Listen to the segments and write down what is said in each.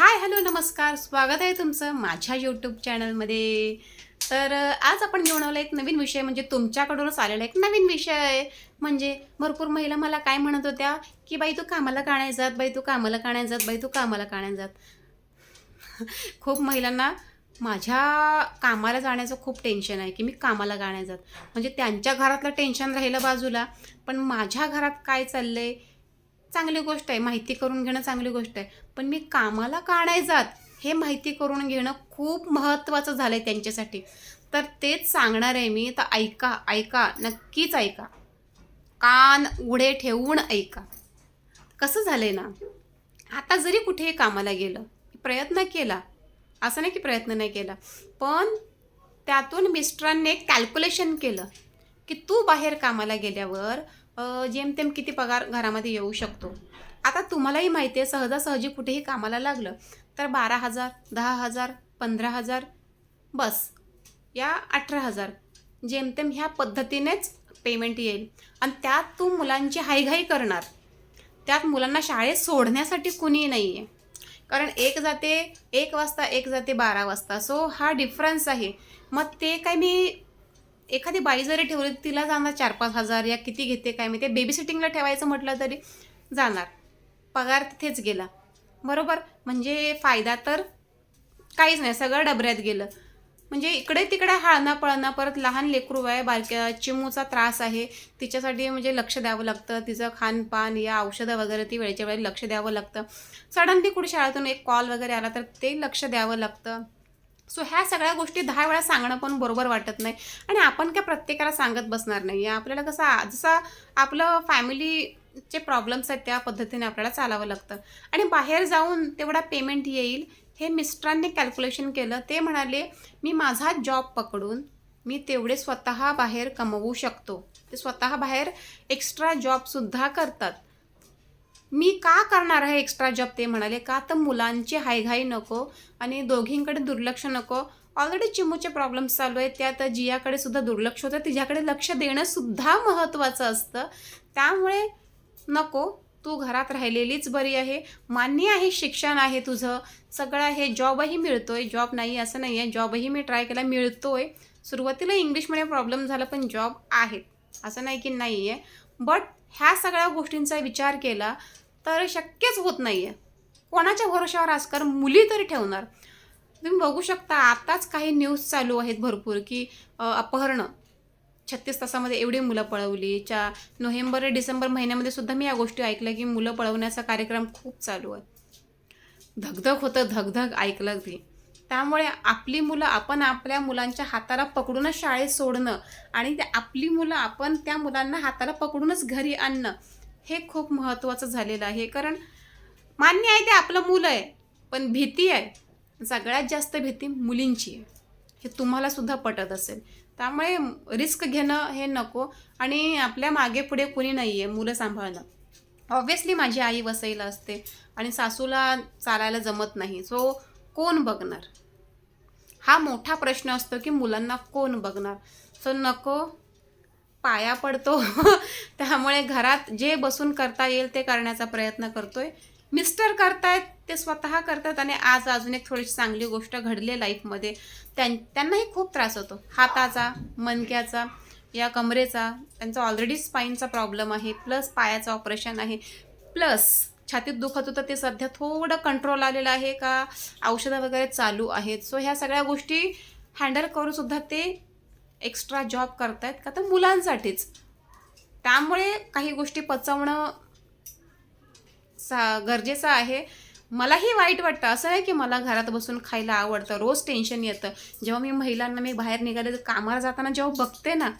Hi hello नमस्कार. स्वागत आहे तुमचं माझ्या यूट्यूब चॅनलमध्ये तर आज आपण घेऊन आलो एक नवीन विषय म्हणजे तुमच्याकडूनच आलेला एक नवीन विषय. म्हणजे भरपूर महिला मला काय म्हणत होत्या की बाई तू कामाला का नाही जात? बाई तू कामाला का नाही जात? बाई तू कामाला का नाही जात? खूप महिलांना माझ्या कामाला जाण्याचं खूप टेन्शन आहे की मी कामाला का जात? म्हणजे त्यांच्या घरातलं टेन्शन राहिलं बाजूला पण माझ्या घरात काय चाललं आहे चांगली गोष्ट आहे माहिती करून घेणं चांगली गोष्ट आहे. पण मी कामाला का नाही जात हे माहिती करून घेणं खूप महत्त्वाचं झालं आहे त्यांच्यासाठी. तर तेच सांगणार आहे मी तर ऐका ऐका नक्कीच ऐका. कान उघडे ठेवून ऐका. कसं झालं आहे ना आता जरी कुठेही कामाला गेलं प्रयत्न केला असं नाही की प्रयत्न नाही केला पण त्यातून मिस्टरांनी एक कॅल्क्युलेशन केलं की तू बाहेर कामाला गेल्यावर जेमतेम किती पगार घरामध्ये येऊ शकतो. आता तुम्हालाही माहिती आहे सहजासहजी कुठेही कामाला लागलं तर बारा हजार दहा हजार पंधरा हजार बस या अठरा हजार जेमतेम ह्या पद्धतीनेच पेमेंट येईल. आणि त्यात तू मुलांची हायघाई करणार. त्यात मुलांना शाळेत सोडण्यासाठी कुणी नाही आहे कारण एक जाते एक वाजता एक जाते बारा वाजता. सो हा डिफरन्स आहे. मग ते काय मी एखादी बाई जरी ठेवली तिला जाणार चार पाच हजार या किती घेते काय मी ते बेबी सिटिंगला ठेवायचं म्हटलं तरी जाणार. पगार तिथेच गेला. बरोबर? म्हणजे फायदा तर काहीच नाही. सगळं डबऱ्यात गेलं. म्हणजे इकडे तिकडे हाळणा पळणा परत लहान लेकरू आहे बारक्या चिमूचा त्रास आहे. तिच्यासाठी म्हणजे लक्ष द्यावं लागतं. तिचं खानपान या औषधं वगैरे ती वेळच्या वेळी लक्ष द्यावं लागतं. सडनली कुठे शाळेतून एक कॉल वगैरे आला तर ते लक्ष द्यावं लागतं. सो ह्या सगळ्या गोष्टी दहा वेळा सांगणं पण बरोबर वाटत नाही. आणि आपण काय प्रत्येकाला सांगत बसणार नाही. आपल्याला कसं आ- जसं आपलं फॅमिलीचे प्रॉब्लेम्स आहेत त्या पद्धतीने आपल्याला चालावं लागतं. आणि बाहेर जाऊन तेवढा पेमेंट येईल. हे मिस्टरांनी कॅल्क्युलेशन केलं. ते म्हणाले मी माझा जॉब पकडून मी तेवढे स्वतः बाहेर कमवू शकतो. ते स्वतः बाहेर एक्स्ट्रा जॉबसुद्धा करतात. मी का करणार आहे एक्स्ट्रा जॉब ते म्हणाले का तर मुलांची हायघाई नको आणि दोघींकडे दुर्लक्ष नको. ऑलरेडी चिमूचे प्रॉब्लेम्स चालू आहेत. त्यात जियाकडे सुद्धा दुर्लक्ष होतं. तिच्याकडे लक्ष देणं सुद्धा महत्त्वाचं असतं. त्यामुळे नको. तू घरात राहिलेलीच बरी आहे. मान्य आहे शिक्षण आहे तुझं. सगळं आहे. जॉबही मिळतो आहे जॉब नाही असं नाही आहे जॉबही मी ट्राय केला आहे सुरुवातीला इंग्लिशमध्ये प्रॉब्लेम झाला पण जॉब आहेत असं नाही की नाही आहे बट ह्या सगळ्या गोष्टींचा विचार केला तर शक्यच होत नाही आहे कोणाच्या भरोशावर आजकाल मुली तरी ठेवणार? तुम्ही बघू शकता आताच काही न्यूज चालू आहेत भरपूर की अपहरणं. छत्तीस तासामध्ये एवढी मुलं पळवली. च्या नोव्हेंबर डिसेंबर महिन्यामध्ये सुद्धा मी या गोष्टी ऐकल्या की मुलं पळवण्याचा कार्यक्रम खूप चालू आहे. धगधग होतं धगधग ऐकलं ती त्यामुळे आपली मुलं आपण आपल्या मुलांच्या हाताला पकडूनच शाळेत सोडणं आणि आपली मुलं आपण त्या मुलांना हाताला पकडूनच घरी आणणं हे खूप महत्त्वाचं झालेलं आहे. कारण मान्य आहे ते आपलं मुलं आहे पण भीती आहे. सगळ्यात जास्त भीती मुलींची आहे. हे तुम्हालासुद्धा पटत असेल. त्यामुळे रिस्क घेणं हे नको आणि आपल्या मागे पुढे कुणी नाही आहे मुलं सांभाळणं. ऑब्व्हियसली माझी आई वसईला असते आणि सासूला चालायला जमत नाही. सो कोण बघणार? हा मोठा प्रश्न असतो की मुलांना कोण बघणार? सो नको. पाया पडतो. त्यामुळे घरात जे बसून करता येईल ते करण्याचा प्रयत्न करतोय. मिस्टर करतायत ते स्वतः करतात आणि आज अजून एक थोडीशी चांगली गोष्ट घडली लाईफमध्ये त्यां त्यांनाही खूप त्रास होतो. हाताचा मनक्याचा या कमरेचा त्यांचा ऑलरेडी स्पाईनचा प्रॉब्लेम आहे प्लस पायाचं ऑपरेशन आहे. प्लस छातीत दुखत होतं ते सध्या थोडं कंट्रोल आलेलं आहे का? औषधं वगैरे चालू आहेत. सो ह्या सगळ्या गोष्टी हँडल करूनसुद्धा ते एक्स्ट्रा जॉब करतायत का? तर मुलांसाठीच. त्यामुळे काही गोष्टी पचवणं सा गरजेचं आहे. मलाही वाईट वाटतं. असं आहे की मला घरात बसून खायला आवडतं. रोज टेन्शन येतं. जेव्हा मी महिलांना मी बाहेर निघाले तर कामाला जाताना जेव्हा बघते ना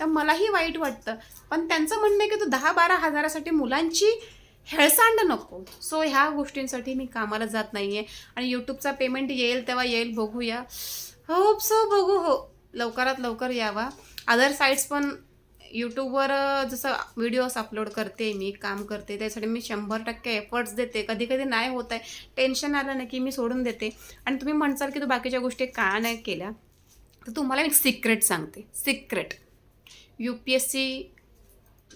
तर मलाही वाईट वाटतं. पण त्यांचं म्हणणं आहे की तू दहा बारा हजारासाठी मुलांची हेळसांड नको. सो ह्या गोष्टींसाठी मी कामाला जात नाही आहे आणि यूट्यूबचा पेमेंट येईल तेव्हा येईल बघूया. होप सो बघू हो. लवकरात लवकर यावा. अदर साईट्स पण यूट्यूबवर जसं व्हिडिओज अपलोड करते मी काम करते त्यासाठी मी शंभर टक्के एफर्ट्स देते. कधी कधी नाही होत आहे. टेन्शन आलं ना की मी सोडून देते. आणि तुम्ही म्हणसाल की तू बाकीच्या गोष्टी का नाही केल्या? तर तुम्हाला मी सिक्रेट सांगते. Secret U P S C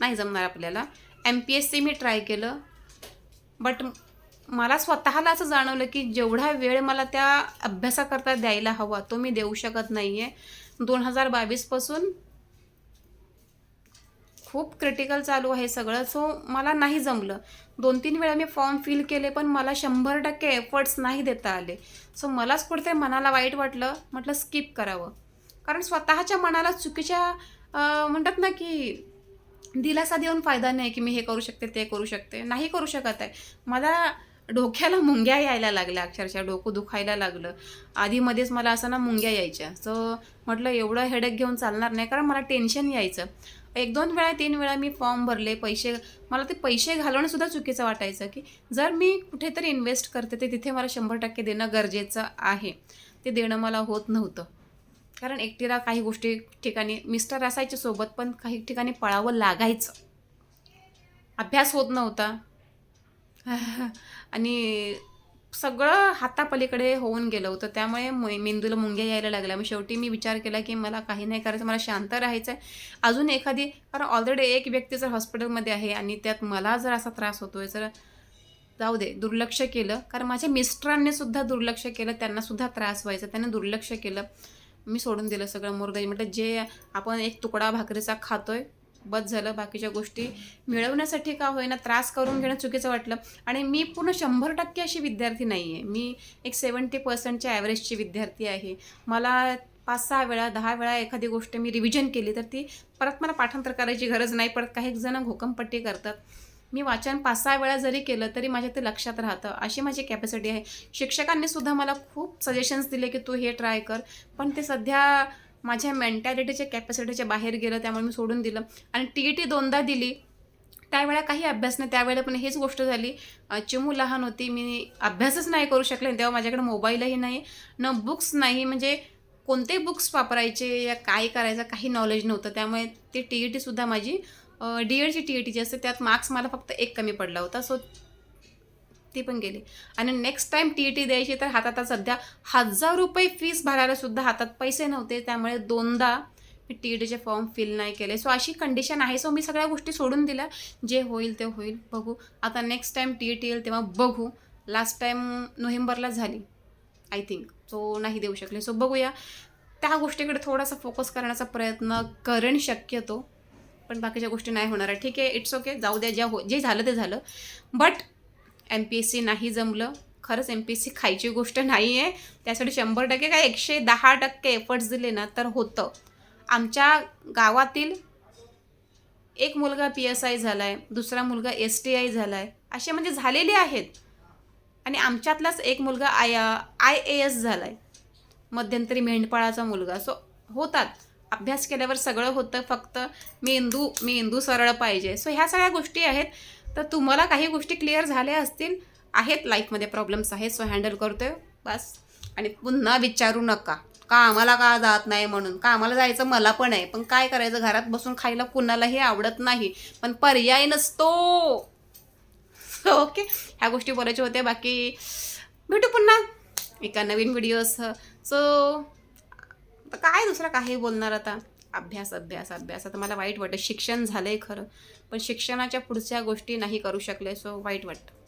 नाही जमणार आपल्याला. एम पी एस सी मी ट्राय केलं. बट मला स्वतःला असं जाणवलं की जेवढा वेळ मला त्या अभ्यासाकरता द्यायला हवा तो मी देऊ शकत नाही आहे दोन हजार बावीसपासून खूप क्रिटिकल चालू आहे सगळं. सो मला नाही जमलं. दोन तीन वेळा मी फॉर्म फिल केले पण मला शंभर टक्के एफर्ट्स नाही देता आले. सो मलाच कुठेतरी मनाला वाईट वाटलं. म्हटलं स्किप करावं. कारण स्वतःच्या मनाला चुकीच्या म्हणतात ना की दिलासा देऊन फायदा नाही की मी हे करू शकते ते करू शकते. नाही करू शकत आहे. मला डोक्याला मुंग्या यायला लागल्या अक्षरशः डोकं दुखायला लागलं. आधीमध्येच मला असं ना मुंग्या यायच्या. सो म्हटलं एवढं हेडेक घेऊन चालणार नाही कारण मला टेन्शन यायचं. एक दोन वेळा तीन वेळा मी फॉर्म भरले पैसे मला ते पैसे घालवणंसुद्धा चुकीचं वाटायचं की जर मी कुठेतरी इन्व्हेस्ट करते ते तिथे मला शंभर टक्के देणं गरजेचं आहे. ते देणं मला होत नव्हतं. कारण एकटीला काही गोष्टी ठिकाणी मिस्टर असायचे सोबत पण काही ठिकाणी पळावं लागायचं. अभ्यास होत नव्हता. आणि सगळं हातापलीकडे होऊन गेलं होतं. त्यामुळे मेंदूला मुंग्या यायला लागल्या. मग शेवटी मी विचार केला की मला काही नाही करायचं मला शांत राहायचं आहे अजून एखादी कारण ऑलरेडी एक व्यक्ती जर हॉस्पिटलमध्ये आहे आणि त्यात मला जर असा त्रास होतोय जर जाऊ दे दुर्लक्ष केलं. कारण माझ्या मिस्टरांनी सुद्धा दुर्लक्ष केलं त्यांना सुद्धा त्रास व्हायचा त्यांनी दुर्लक्ष केलं. मी सोडून दिलं सगळं मुरगाई. म्हटलं जे आपण एक तुकडा भाकरीचा खातोय बस झालं बाकीच्या गोष्टी. मिळवण्यासाठी का होईना त्रास करून घेणं चुकीचं वाटलं. आणि मी पूर्ण शंभर टक्के अशी विद्यार्थी नाही आहे मी एक सेवन्टी पर्सेंटच्या ॲव्हरेजची विद्यार्थी आहे. मला पाच सहा वेळा दहा वेळा एखादी गोष्ट मी रिव्हिजन केली तर ती परत मला पाठांतर करायची गरज नाही. परत काही जण घोकमपट्टी करतात. मी वाचन पाच सहा वेळा जरी केलं तरी माझ्या ते लक्षात राहतं. अशी माझी कॅपॅसिटी आहे. शिक्षकांनी सुद्धा मला खूप सजेशन्स दिले की तू हे ट्राय कर. पण ते सध्या माझ्या मेंटॅलिटीच्या कॅपॅसिटीच्या बाहेर गेलं त्यामुळे मी सोडून दिलं. आणि टी ई टी दोनदा दिली. त्यावेळेला काही अभ्यास नाही. त्यावेळेला पण हेच गोष्ट झाली. चिमू लहान होती. मी अभ्यासच नाही करू शकले तेव्हा माझ्याकडे मोबाईलही नाही न बुक्स नाही. म्हणजे कोणते बुक्स वापरायचे या काय करायचं काही नॉलेज नव्हतं. त्यामुळे ती टी ई टीसुद्धा माझी डीएडची टी ई टी जी असते त्यात मार्क्स मला फक्त एक कमी पडला होता. सो ती पण गेली. आणि next time T E T द्यायची तर हातात आता सध्या हजार रुपये फीस भरायला सुद्धा हातात पैसे नव्हते. त्यामुळे दोनदा मी टी ई टीचे फॉर्म फिल नाही केले. सो अशी कंडिशन आहे. सो मी सगळ्या गोष्टी सोडून दिल्या. जे होईल ते होईल. बघू. आता next time T E T येईल तेव्हा बघू. लास्ट टाईम नोव्हेंबरला झाली आय थिंक सो नाही देऊ शकले. सो बघूया. त्या गोष्टीकडे थोडासा फोकस करण्याचा प्रयत्न करण शक्यतो. पण बाकीच्या गोष्टी नाही होणार आहे. ठीक आहे इट्स ओके जाऊ द्या ज्या हो जे झालं ते झालं. But M P S C नाही जमलं. खरंच एम पी एस सी खायची गोष्ट नाही आहे. त्यासाठी शंभर टक्के काय एकशे दहा टक्के एफर्ट्स दिले ना तर होतं. आमच्या गावातील एक मुलगा पी एस आय झाला आहे दुसरा मुलगा एस टी आय झाला आहे असे म्हणजे झालेले आहेत. आणि आमच्यातलाच एक मुलगा आय आय ए एस झाला आहे मध्यंतरी मेंढपाळाचा मुलगा. सो होतात. अभ्यास केल्यावर सगळं होतं फक्त मेंदू मेंदू सरळ पाहिजे. सो ह्या सगळ्या गोष्टी आहेत. तर तुम्हाला काही गोष्टी क्लिअर झाल्या असतील आहेत लाईफमध्ये प्रॉब्लेम्स आहेत सो हँडल करतोय बस. आणि पुन्हा विचारू नका. का आम्हाला का जात नाही म्हणून? का आम्हाला जायचं मला पण आहे. पण काय करायचं? घरात बसून खायला कुणालाही आवडत नाही. पण पर्याय नसतो. ओके ह्या गोष्टी बोलायच्या होत्या. बाकी भेटू पुन्हा एका नवीन व्हिडिओस सो काय दुसरं काही बोलणार आता? अभ्यास अभ्यास अभ्यास. आता मला वाईट वाटतं. शिक्षण झालं आहे खरं. पण शिक्षणाच्या पुढच्या गोष्टी नाही करू शकले सो वाईट वाटतं.